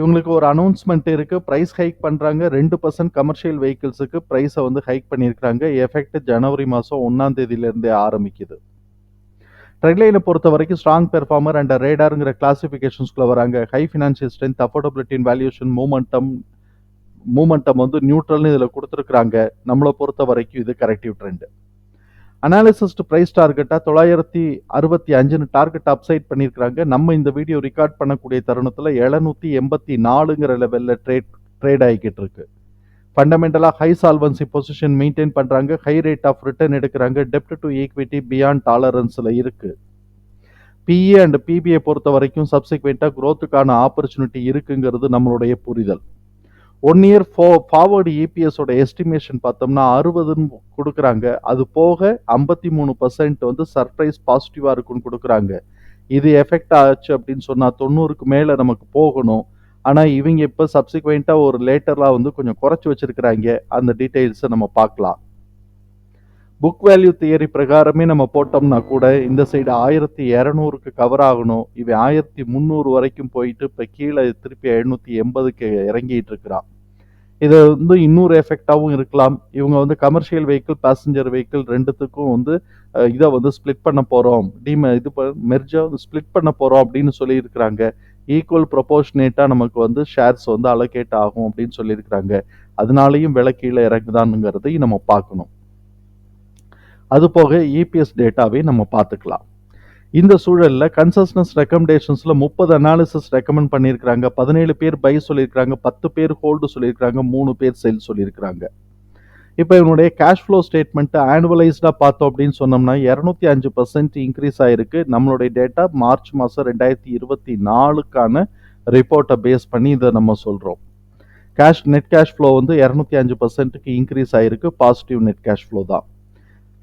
இவங்களுக்கு ஒரு அனௌன்ஸ்மெண்ட் இருக்குது ப்ரைஸ் ஹைக் பண்ணுறாங்க ரெண்டு பர்சன்ட் கமர்ஷியல் வெஹிக்கிள்ஸுக்கு ப்ரைஸை வந்து ஹைக் பண்ணியிருக்கிறாங்க. எஃபெக்ட் ஜனவரி மாதம் ஒன்றாம் தேதியிலேருந்தே ஆரம்பிக்குது. ட்ரெட்லைனை பொறுத்த வரைக்கும் ஸ்ட்ராங் பெர்ஃபார்மர் அண்ட் ரேடாருங்கிற கிளாசிஃபிகேஷன்ஸ்குள்ள வராங்க. ஹை ஃபினான்ஷியல் ஸ்ட்ரென்த் அஃபோர்டபிலிட்டின் வேல்யூஷன் மூமெண்டம் மூமெண்டம் வந்து நியூட்ரல்னு இதில் கொடுத்துருக்குறாங்க. நம்மளை பொறுத்த வரைக்கும் இது கரெக்டிவ் ட்ரெண்டு அனாலிசிஸ்ட் ப்ரைஸ் டார்கெட்டாக தொள்ளாயிரத்தி அறுபத்தி அஞ்சுன்னு டார்கெட் அப்சைட் பண்ணியிருக்கிறாங்க. நம்ம இந்த வீடியோ ரெக்கார்ட் பண்ணக்கூடிய தருணத்தில் எழுநூற்றி எண்பத்தி நாலுங்கிற லெவலில் ட்ரேட் ட்ரேட் ஆகிக்கிட்டு இருக்கு. ஃபண்டமெண்டலாக ஹை சால்வன்சி பொசிஷன் மெயின்டைன் பண்ணுறாங்க ஹை ரேட் ஆஃப் ரிட்டர்ன் எடுக்கிறாங்க. டெப்ட் டு ஈக்விட்டி பியாண்ட் டாலரன்ஸில் இருக்குது பிஏ அண்ட் பிபிஐ பொறுத்த வரைக்கும் சப்சிக்வெண்ட்டாக க்ரோத்துக்கான ஆப்பர்ச்சுனிட்டி இருக்குங்கிறது நம்மளுடைய புரிதல். ஒன் இயர் ஃபோ ஃபார்வர்டு இபிஎஸோட எஸ்டிமேஷன் பார்த்தோம்னா அறுபதுன்னு கொடுக்குறாங்க. அது போக ஐம்பத்தி மூணு பர்சன்ட் வந்து சர்ப்ரைஸ் பாசிட்டிவாக இருக்குன்னு கொடுக்குறாங்க. இது எஃபெக்ட் ஆச்சு அப்படின்னு சொன்னால் தொண்ணூறுக்கு மேலே நமக்கு போகணும். ஆனால் இவங்க இப்போ சப்சிக்வெண்ட்டாக ஒரு லேட்டராக வந்து கொஞ்சம் குறைச்சி வச்சிருக்கிறாங்க. அந்த டீட்டெயில்ஸை நம்ம பார்க்கலாம். புக் வேல்யூ தியரி பிரகாரமே நம்ம போட்டோம்னா கூட இந்த சைடு ஆயிரத்தி இரநூறுக்கு கவர் ஆகணும். இவன் ஆயிரத்தி முந்நூறு வரைக்கும் போயிட்டு இப்போ கீழே திருப்பி எழுநூற்றி எண்பதுக்கு இறங்கிட்டு இருக்கிறான். இது வந்து இன்னொரு எஃபெக்டாகவும் இருக்கலாம். இவங்க வந்து கமர்ஷியல் வெஹிக்கிள் பேசஞ்சர் வெஹிக்கிள் ரெண்டுத்துக்கும் வந்து இதை வந்து ஸ்ப்ளிட் பண்ண போகிறோம் டீம இது மெர்ஜா வந்து ஸ்ப்ளிட் பண்ண போகிறோம் அப்படின்னு சொல்லியிருக்கிறாங்க. ஈக்குவல் ப்ரொபோர்ஷனேட்டாக நமக்கு வந்து ஷேர்ஸ் வந்து அலோகேட் ஆகும் அப்படின்னு சொல்லியிருக்கிறாங்க. அதனாலையும் விலை கீழே இறங்குதானுங்கிறதையும் நம்ம பார்க்கணும். அது போக இபிஎஸ் டேட்டாவே நம்ம பார்த்துக்கலாம். இந்த சூழலில் கன்சஸ்னஸ் ரெக்கமெண்டேஷன்ஸில் முப்பது அனாலிசிஸ் ரெக்கமெண்ட் பண்ணியிருக்கிறாங்க பதினேழு பேர் பை சொல்லியிருக்கிறாங்க பத்து பேர் ஹோல்டு சொல்லியிருக்கிறாங்க மூணு பேர் செல் சொல்லியிருக்கிறாங்க. இப்போ இவனுடைய கேஷ் ஃப்ளோ ஸ்டேட்மெண்ட்டு ஆனுவலைஸ்டாக பார்த்தோம் அப்படின்னு சொன்னோம்னா இரநூத்தி அஞ்சு பர்சன்ட் இன்க்ரீஸ் ஆகிருக்கு நம்மளுடைய டேட்டா மார்ச் மாதம் ரெண்டாயிரத்தி இருபத்தி நாலுக்கான ரிப்போர்ட்டை பேஸ் பண்ணி இதை நம்ம சொல்கிறோம் கேஷ் நெட் கேஷ் ஃப்ளோ வந்து இரநூத்தி அஞ்சு பர்சன்ட்டுக்கு இன்க்ரீஸ் ஆகிருக்கு பாசிட்டிவ் நெட் கேஷ் ஃப்ளோ தான்.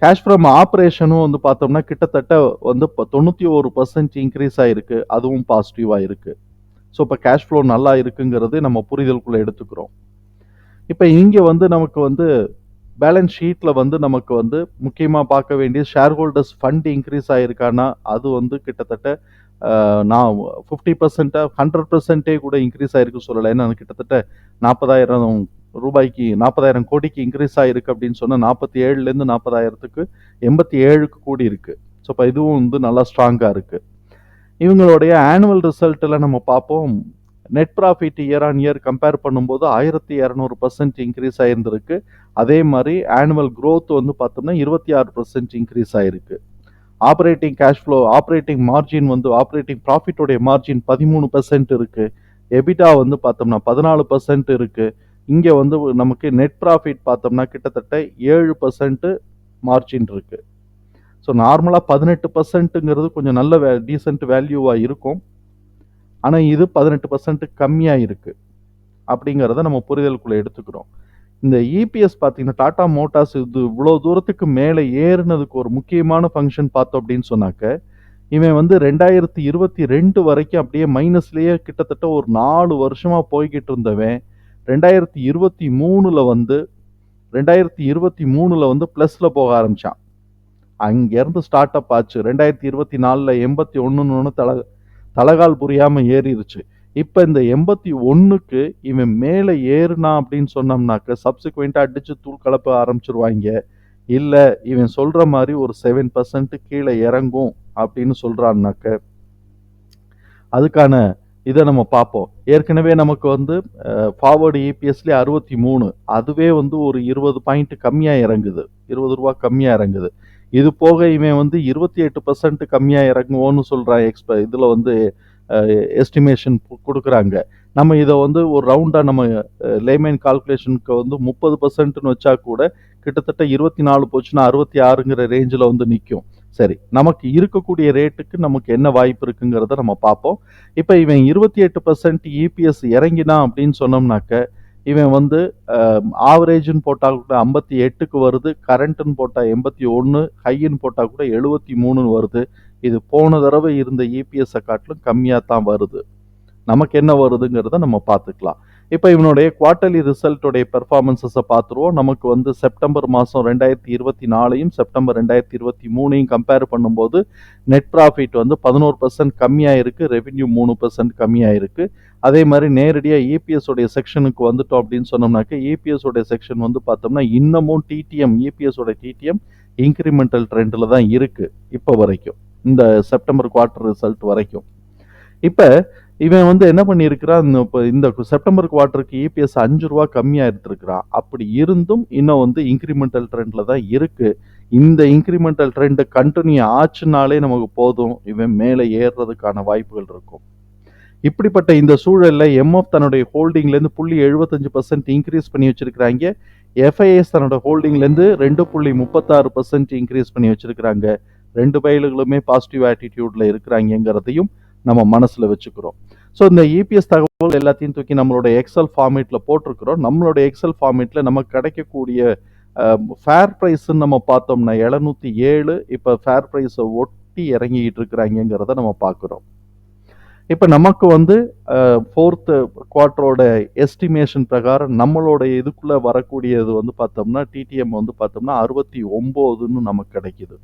கேஷ் ஃப்ரம் ஆப்ரேஷனும் வந்து பார்த்தோம்னா கிட்டத்தட்ட வந்து இப்போ தொண்ணூற்றி ஒரு பர்சன்ட் இன்க்ரீஸ் ஆகிருக்கு அதுவும் பாசிட்டிவாக இருக்குது ஸோ இப்போ கேஷ் ஃப்ளோ நல்லா இருக்குங்கிறது நம்ம புரிதலுக்குள்ளே எடுத்துக்கிறோம். இப்போ இங்கே வந்து நமக்கு வந்து பேலன்ஸ் ஷீட்டில் வந்து நமக்கு வந்து முக்கியமாக பார்க்க வேண்டிய ஷேர் ஹோல்டர்ஸ் ஃபண்ட் இன்க்ரீஸ் ஆகிருக்கானா அது வந்து கிட்டத்தட்ட நான் ஃபிஃப்டி பர்சன்ட்டாக ஹண்ட்ரட் பர்சன்ட்டே கூட இன்க்ரீஸ் ஆகிருக்கு சொல்லலை. ஏன்னா கிட்டத்தட்ட நாற்பதாயிரம் ரூபாய்க்கு நாற்பதாயிரம் கோடிக்கு இன்க்ரீஸ் ஆகிருக்கு அப்படின்னு சொன்னால் நாற்பத்தி ஏழுலேருந்து நாற்பதாயிரத்துக்கு எண்பத்தி ஏழுக்கு கூடி இருக்குது ஸோ இப்போ இதுவும் வந்து நல்லா ஸ்ட்ராங்காக இருக்குது இவங்களுடைய ஆனுவல் ரிசல்ட்டில் நம்ம பார்ப்போம். Net profit year on year compare பண்ணும்போது ஆயிரத்தி இரநூறு பர்சன்ட் இன்க்ரீஸ் ஆகியிருந்திருக்கு அதே மாதிரி ஆனுவல் க்ரோத் வந்து பார்த்தோம்னா இருபத்தி ஆறு பர்சன்ட் இன்க்ரீஸ் ஆகிருக்கு operating cash flow operating margin வந்து ஆப்ரேட்டிங் ப்ராஃபிட்டோடைய மார்ஜின் பதிமூணு பர்சன்ட் இருக்குது எபிட்டா வந்து பார்த்தோம்னா பதினாலு பர்சன்ட் இருக்குது இங்கே வந்து நமக்கு நெட் ப்ராஃபிட் பார்த்தோம்னா கிட்டத்தட்ட ஏழு பர்சன்ட்டு மார்ஜின் இருக்குது ஸோ நார்மலாக பதினெட்டு பர்சன்ட்டுங்கிறது கொஞ்சம் நல்ல வே டீசெண்ட் வேல்யூவாக இருக்கும். ஆனால் இது பதினெட்டு பர்சன்ட்டு கம்மியாக இருக்குது அப்படிங்கிறத நம்ம புரிதலுக்குள்ளே எடுத்துக்கிறோம். இந்த இபிஎஸ் பார்த்தீங்கன்னா டாடா மோட்டார்ஸ் இது இவ்வளோ தூரத்துக்கு மேலே ஏறினதுக்கு ஒரு முக்கியமான ஃபங்க்ஷன் பார்த்தோம் அப்படின்னு சொன்னாக்க இவன் வந்து ரெண்டாயிரத்தி இருபத்தி ரெண்டு வரைக்கும் அப்படியே மைனஸ்லேயே கிட்டத்தட்ட ஒரு நாலு வருஷமாக போய்கிட்டு இருந்தவன். ரெண்டாயிரத்தி இருபத்தி மூணில் வந்து ரெண்டாயிரத்தி இருபத்தி மூணில் வந்து ப்ளஸில் போக ஆரம்பித்தான் அங்கேருந்து ஸ்டார்ட் அப் ஆச்சு. ரெண்டாயிரத்தி இருபத்தி நாலில் எண்பத்தி ஒன்றுன்னு ஒன்று தல தலகால் புரியாமல் ஏறிடுச்சு இப்போ இந்த எண்பத்தி ஒன்றுக்கு இவன் மேலே ஏறுனா அப்படின்னு சொன்னோம்னாக்க சப்சிக்வெண்ட்டாக அடித்து தூள் கலப்ப ஆரம்பிச்சிருவாங்க. இல்லை இவன் சொல்கிற மாதிரி ஒரு செவன் பர்சன்ட் கீழே இறங்கும் அப்படின்னு சொல்கிறான்னாக்க அதுக்கான இதை நம்ம பார்ப்போம். ஏற்கனவே நமக்கு வந்து ஃபார்வர்டு இபிஎஸ்லேயே அறுபத்தி மூணு. அதுவே வந்து ஒரு இருபது பாயிண்ட் கம்மியாக இறங்குது. இருபது ரூபா கம்மியாக இறங்குது. இது போக இவன் வந்து இருபத்தி எட்டு பர்சன்ட் கம்மியாக இறங்குவோன்னு சொல்கிறான் எக்ஸ்ப இதில் வந்து எஸ்டிமேஷன் கொடுக்குறாங்க. நம்ம இதை வந்து ஒரு ரவுண்டாக நம்ம லேமைன் கால்குலேஷனுக்கு வந்து முப்பது பர்சன்ட்னு வச்சா கூட கிட்டத்தட்ட இருபத்தி நாலு போச்சுன்னா அறுபத்தி ஆறுங்கிற ரேஞ்சில் வந்து நிற்கும் சரி நமக்கு இருக்கக்கூடிய ரேட்டுக்கு நமக்கு என்ன வாய்ப்பு இருக்குங்கிறத நம்ம பார்ப்போம். இப்போ இவன் இருபத்தி எட்டு பர்சன்ட் இபிஎஸ் இறங்கினா அப்படின்னு சொன்னோம்னாக்க இவன் வந்து ஆவரேஜ்னு போட்டால் கூட ஐம்பத்தி எட்டுக்கு வருது கரண்ட்டுன்னு போட்டால் எண்பத்தி ஒன்று ஹைன்னு போட்டால் கூட எழுபத்தி மூணுன்னு வருது. இது போன தடவை இருந்த இபிஎஸ்ஸை காட்டிலும் கம்மியாக தான் வருது. நமக்கு என்ன வருதுங்கிறத நம்ம பார்த்துக்கலாம். இப்போ இவனுடைய குவார்ட்டர்லி ரிசல்ட்டோடைய பெர்ஃபார்மன்ஸஸை பார்த்துருவோம். நமக்கு வந்து செப்டம்பர் மாதம் ரெண்டாயிரத்தி இருபத்தி நாலையும் செப்டம்பர் ரெண்டாயிரத்தி இருபத்தி மூணையும் கம்பேர் பண்ணும்போது நெட் ப்ராஃபிட் வந்து பதினோரு பர்சன்ட் கம்மியாக இருக்குது ரெவென்யூ மூணு பர்சன்ட் கம்மியாக இருக்குது அதே மாதிரி நேரடியாக இபிஎஸ் உடைய செக்ஷனுக்கு வந்துட்டோம் அப்படின்னு சொன்னோம்னாக்க இபிஎஸ் உடைய செக்ஷன் வந்து பார்த்தோம்னா இன்னமும் டிடிஎம் இபிஎஸ் உடைய டிடிஎம் இன்க்ரிமெண்டல் ட்ரெண்டில் தான் இருக்குது இப்போ வரைக்கும். இந்த செப்டம்பர் குவார்ட்டர் ரிசல்ட் வரைக்கும். இப்போ இவன் வந்து என்ன பண்ணியிருக்கிறான்? இந்த இப்போ இந்த செப்டம்பர் குவார்ட்டருக்கு இபிஎஸ் அஞ்சு ரூபா கம்மியாக எடுத்திருக்கிறான் அப்படி இருந்தும் இன்னும் வந்து இன்க்ரிமெண்டல் ட்ரெண்டில் தான் இருக்குது இந்த இன்க்ரிமெண்டல் ட்ரெண்டு கண்டினியூ ஆச்சுனாலே நமக்கு போதும். இவன் மேலே ஏறுறதுக்கான வாய்ப்புகள் இருக்கும். இப்படிப்பட்ட இந்த சூழலில் எம்எஃப் தன்னுடைய ஹோல்டிங்லேருந்து புள்ளி எழுபத்தஞ்சு பர்சன்ட் இன்க்ரீஸ் பண்ணி வச்சுருக்கிறாங்க. எஃப்ஐஎஸ் தன்னோட ஹோல்டிங்லேருந்து ரெண்டு புள்ளி முப்பத்தாறு பர்சன்ட் இன்க்ரீஸ் பண்ணி வச்சுருக்கிறாங்க. ரெண்டு பயில்களுமே பாசிட்டிவ் ஆட்டிடியூட்ல இருக்கிறாங்கிறதையும் நம்ம மனசில் வச்சுக்கிறோம். ஸோ இந்த இபிஎஸ் தகவல் எல்லாத்தையும் தூக்கி நம்மளோட எக்ஸல் ஃபார்மேட்டில் போட்டிருக்கிறோம். நம்மளோட எக்ஸல் ஃபார்மேட்டில் நமக்கு கிடைக்கக்கூடிய ஃபேர் ப்ரைஸ்ன்னு நம்ம பார்த்தோம்னா எழுநூற்றி ஏழு. இப்போ ஃபேர் ப்ரைஸை ஒட்டி இறங்கிக்கிட்டு இருக்கிறாங்கிறத நம்ம பார்க்குறோம். இப்போ நமக்கு வந்து ஃபோர்த்து குவார்ட்டரோட எஸ்டிமேஷன் பிரகாரம் நம்மளோட இதுக்குள்ளே வரக்கூடியது வந்து பார்த்தோம்னா டிடிஎம் வந்து பார்த்தோம்னா அறுபத்தி ஒம்போதுன்னு நமக்கு கிடைக்குது.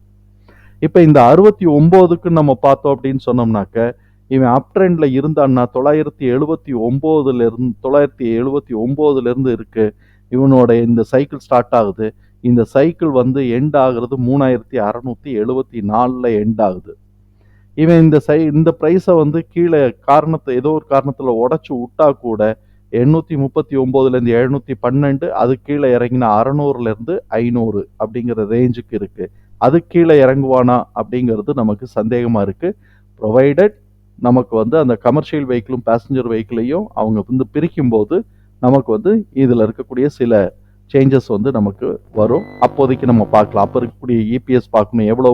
இப்போ இந்த அறுபத்தி ஒம்போதுக்கு நம்ம பார்த்தோம் அப்படின்னு சொன்னோம்னாக்க இவன் அப் ட்ரெண்டில் இருந்தான்னா தொள்ளாயிரத்தி எழுபத்தி ஒம்போதுலேருந்து தொள்ளாயிரத்தி எழுபத்தி ஒம்போதுலேருந்து இருக்குது இவனோட இந்த சைக்கிள் ஸ்டார்ட் ஆகுது. இந்த சைக்கிள் வந்து எண்ட் ஆகுறது மூணாயிரத்தி அறநூற்றி எழுபத்தி நாலில் எண்ட் ஆகுது. இவன் இந்த சை இந்த ப்ரைஸை வந்து கீழே காரணத்தை ஏதோ ஒரு காரணத்தில் உடச்சி விட்டா கூட எண்ணூற்றி முப்பத்தி ஒம்போதுலேருந்து எழுநூற்றி பன்னெண்டு அது கீழே இறங்கின அறநூறுலேருந்து ஐநூறு அப்படிங்கிற ரேஞ்சுக்கு இருக்குது அது கீழே இறங்குவானா அப்படிங்கிறது நமக்கு சந்தேகமாக இருக்குது ப்ரொவைடட் நமக்கு வந்து அந்த கமர்ஷியல் வெஹிக்கிளும் பேசஞ்சர் வெஹிக்கிளையும் அவங்க வந்து பிரிக்கும்போது நமக்கு வந்து இதில் இருக்கக்கூடிய சில சேஞ்சஸ் வந்து நமக்கு வரும். அப்போதைக்கு நம்ம பார்க்கலாம். அப்போ இருக்கக்கூடிய இபிஎஸ் பார்க்கணும் எவ்வளோ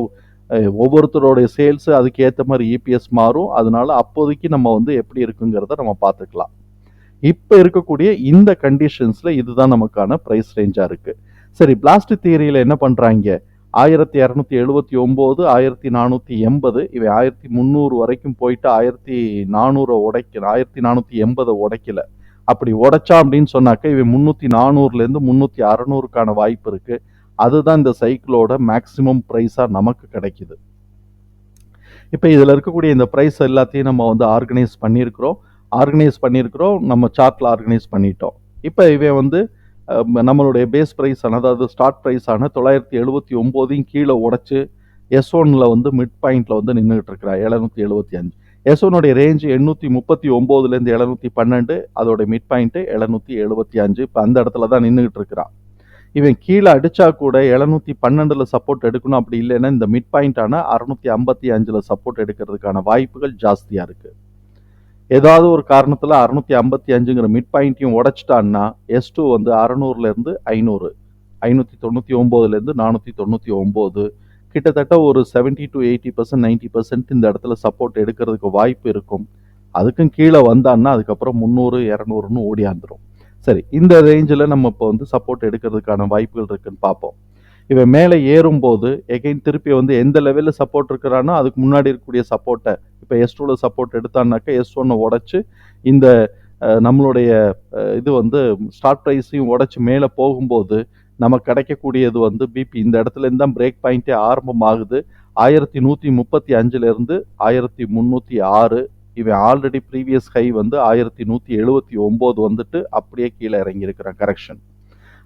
ஒவ்வொருத்தரோடைய சேல்ஸு அதுக்கு ஏற்ற மாதிரி இபிஎஸ் மாறும். அதனால அப்போதைக்கு நம்ம வந்து எப்படி இருக்குங்கிறத நம்ம பார்த்துக்கலாம். இப்போ இருக்கக்கூடிய இந்த கண்டிஷன்ஸில் இதுதான் நமக்கான ப்ரைஸ் ரேஞ்சாக இருக்குது சரி பிளாஸ்டிக் தியரியில் என்ன பண்ணுறாங்க ஆயிரத்தி இரநூத்தி எழுபத்தி ஒம்பது ஆயிரத்தி நானூற்றி எண்பது இவை ஆயிரத்தி முந்நூறு வரைக்கும் போயிட்டு ஆயிரத்தி நானூறை உடைக்கல ஆயிரத்தி நானூற்றி எண்பதை உடைக்கல. அப்படி உடைச்சா அப்படின்னு சொன்னாக்க இவை முந்நூற்றி நானூறுலேருந்து முந்நூற்றி அறநூறுக்கான வாய்ப்பு இருக்கு. அதுதான் இந்த சைக்கிளோட மேக்சிமம் ப்ரைஸாக நமக்கு கிடைக்குது. இப்போ இதில் இருக்கக்கூடிய இந்த ப்ரைஸ் எல்லாத்தையும் நம்ம வந்து ஆர்கனைஸ் பண்ணியிருக்கிறோம். ஆர்கனைஸ் பண்ணியிருக்கிறோம் நம்ம சார்ட்டில் ஆர்கனைஸ் பண்ணிட்டோம். இப்போ இவன் வந்து நம்மளுடைய பேஸ் ப்ரைஸ் அதாவது ஸ்டார்ட் ப்ரைஸான தொள்ளாயிரத்தி எழுபத்தி ஒம்போதையும் கீழே உடச்சி எஸ் ஒனில் வந்து மிட் பாயிண்டில் வந்து நின்றுட்டு இருக்கிறா எழுநூத்தி எழுபத்தி அஞ்சு. எஸ் ஒன்னுடைய ரேஞ்சு எண்ணூற்றி முப்பத்தி ஒம்போதுலேருந்து எழுநூற்றி பன்னெண்டு அதோட மிட் பாயிண்ட்டு எழுநூற்றி எழுபத்தி அஞ்சு. இப்போ அந்த இடத்துல தான் நின்றுட்டு இருக்கிறான் இவன் கீழே அடித்தா கூட எழுநூற்றி பன்னெண்டில் சப்போர்ட் எடுக்கணும் அப்படி இல்லைன்னா இந்த மிட் பாயிண்டான அறுநூற்றி ஐம்பத்தி அஞ்சில் சப்போர்ட் எடுக்கிறதுக்கான வாய்ப்புகள் ஜாஸ்தியாக இருக்குது ஏதாவது ஒரு காரணத்தில் அறுநூத்தி ஐம்பத்தி அஞ்சுங்கிற மிட் பாயிண்ட்டையும் உடைச்சிட்டான்னா எஸ் டூ வந்து அறநூறுலேருந்து ஐநூறு ஐநூற்றி தொண்ணூற்றி ஒம்போதுலேருந்து நானூற்றி தொண்ணூற்றி ஒம்பது. கிட்டத்தட்ட ஒரு 70 to eighty percent ninety percent இந்த இடத்துல சப்போர்ட் எடுக்கிறதுக்கு வாய்ப்பு இருக்கும். அதுக்கும் கீழே வந்தான்னா அதுக்கப்புறம் முந்நூறு இரநூறுன்னு ஓடியாந்துடும் சரி இந்த ரேஞ்சில் நம்ம இப்போ வந்து சப்போர்ட் எடுக்கிறதுக்கான வாய்ப்புகள் இருக்குன்னு பார்ப்போம். இவன் மேலே ஏறும்போது எகைன் திருப்பி வந்து எந்த லெவலில் சப்போர்ட் இருக்கிறானோ அதுக்கு முன்னாடி இருக்கக்கூடிய சப்போர்ட்டை இப்போ எஸ் டூவில் சப்போர்ட் எடுத்தான்னாக்கா எஸ் ஒன்னை உடச்சி இந்த நம்மளுடைய இது வந்து ஸ்டார்ட் ப்ரைஸையும் உடச்சி மேலே போகும்போது நமக்கு கிடைக்கக்கூடியது வந்து பிபி இந்த இடத்துல இருந்து தான் பிரேக் பாயிண்ட்டே ஆரம்பமாகுது. ஆயிரத்தி நூற்றி முப்பத்தி அஞ்சுலேருந்து ஆயிரத்தி முந்நூற்றி ஆறு இவன் ஆல்ரெடி ப்ரீவியஸ் ஹை வந்து ஆயிரத்தி நூற்றி எழுபத்தி ஒம்பது வந்துட்டு அப்படியே கீழே இறங்கியிருக்கிறான் கரெக்ஷன்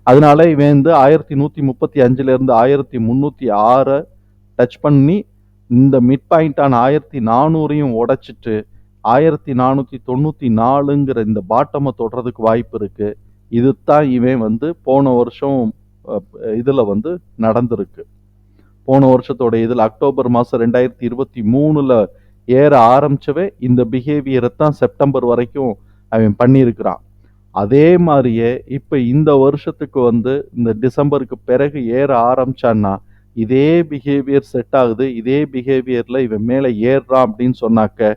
அதனால இவன் வந்து ஆயிரத்தி நூற்றி முப்பத்தி அஞ்சுலேருந்து ஆயிரத்தி முந்நூற்றி ஆறை டச் பண்ணி இந்த மிட் பாயிண்டான ஆயிரத்தி நானூறையும் உடைச்சிட்டு ஆயிரத்தி நானூற்றி தொண்ணூற்றி நாலுங்கிற இந்த பாட்டமை தொடுறதுக்கு வாய்ப்பு இருக்குது இது தான் இவன் வந்து போன வருஷம் இதில் வந்து நடந்திருக்கு. போன வருஷத்தோட இதில் அக்டோபர் மாதம் ரெண்டாயிரத்தி இருபத்தி மூணில் ஏற ஆரம்பிச்சவே இந்த பிஹேவியரை தான் செப்டம்பர் வரைக்கும் அவன் பண்ணியிருக்கிறான். அதே மாதிரியே இப்போ இந்த வருஷத்துக்கு வந்து இந்த டிசம்பருக்கு பிறகு ஏற ஆரம்பிச்சான்னா இதே பிஹேவியர் செட் ஆகுது இதே பிஹேவியரில் இவன் மேலே ஏறுறான் அப்படின்னு சொன்னாக்க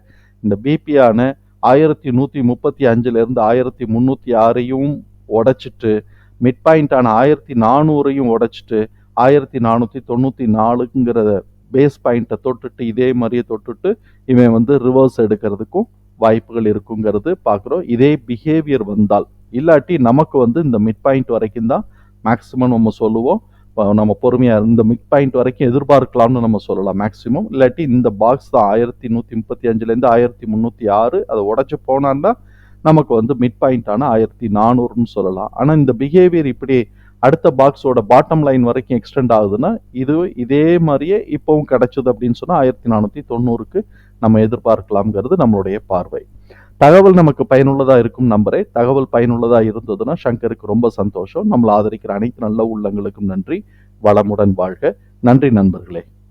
இந்த பிபியான ஆயிரத்தி நூற்றி முப்பத்தி அஞ்சுலேருந்து ஆயிரத்தி முந்நூற்றி ஆறையும் உடைச்சிட்டு மிட் பாயிண்டான ஆயிரத்தி நானூறையும் உடைச்சிட்டு ஆயிரத்தி நானூற்றி தொண்ணூற்றி நாலுங்கிறத பேஸ் பாயிண்ட்டை தொட்டுட்டு இதே மாதிரியே தொட்டுட்டு இவன் வந்து ரிவர்ஸ் எடுக்கிறதுக்கும் வாய்ப்புகள் இருக்குங்கிறது பார்க்குறோம். இதே பிஹேவியர் வந்தால் இல்லாட்டி நமக்கு வந்து இந்த மிட் பாயிண்ட் வரைக்கும் தான் மேக்ஸிமம் நம்ம சொல்லுவோம். நம்ம பொறுமையாக இந்த மிட் பாயிண்ட் வரைக்கும் எதிர்பார்க்கலாம்னு நம்ம சொல்லலாம் மேக்ஸிமம் இல்லாட்டி இந்த பாக்ஸ் தான் ஆயிரத்தி நூற்றி முப்பத்தி அஞ்சுலேருந்து ஆயிரத்தி முந்நூற்றி ஆறு அதை உடச்சி போனான்னா நமக்கு வந்து மிட் பாயிண்டான ஆயிரத்தி நானூறுன்னு சொல்லலாம். ஆனால் இந்த பிஹேவியர் இப்படி அடுத்த பாக்ஸோட பாட்டம் லைன் வரைக்கும் எக்ஸ்டெண்ட் ஆகுதுன்னா இது இதே மாதிரியே இப்போவும் கிடைச்சது அப்படின்னு சொன்னால் ஆயிரத்தி நானூற்றி தொண்ணூறுக்கு நம்ம எதிர்பார்க்கலாம்ங்கிறது நம்மளுடைய பார்வை. தகவல் நமக்கு பயனுள்ளதாக இருக்கும் நம்பரே. தகவல் பயனுள்ளதாக இருந்ததுன்னா சங்கருக்கு ரொம்ப சந்தோஷம். நம்மளை ஆதரிக்கிற அனைத்து நல்ல உள்ளங்களுக்கும் நன்றி. வளமுடன் வாழ்க. நன்றி நண்பர்களே.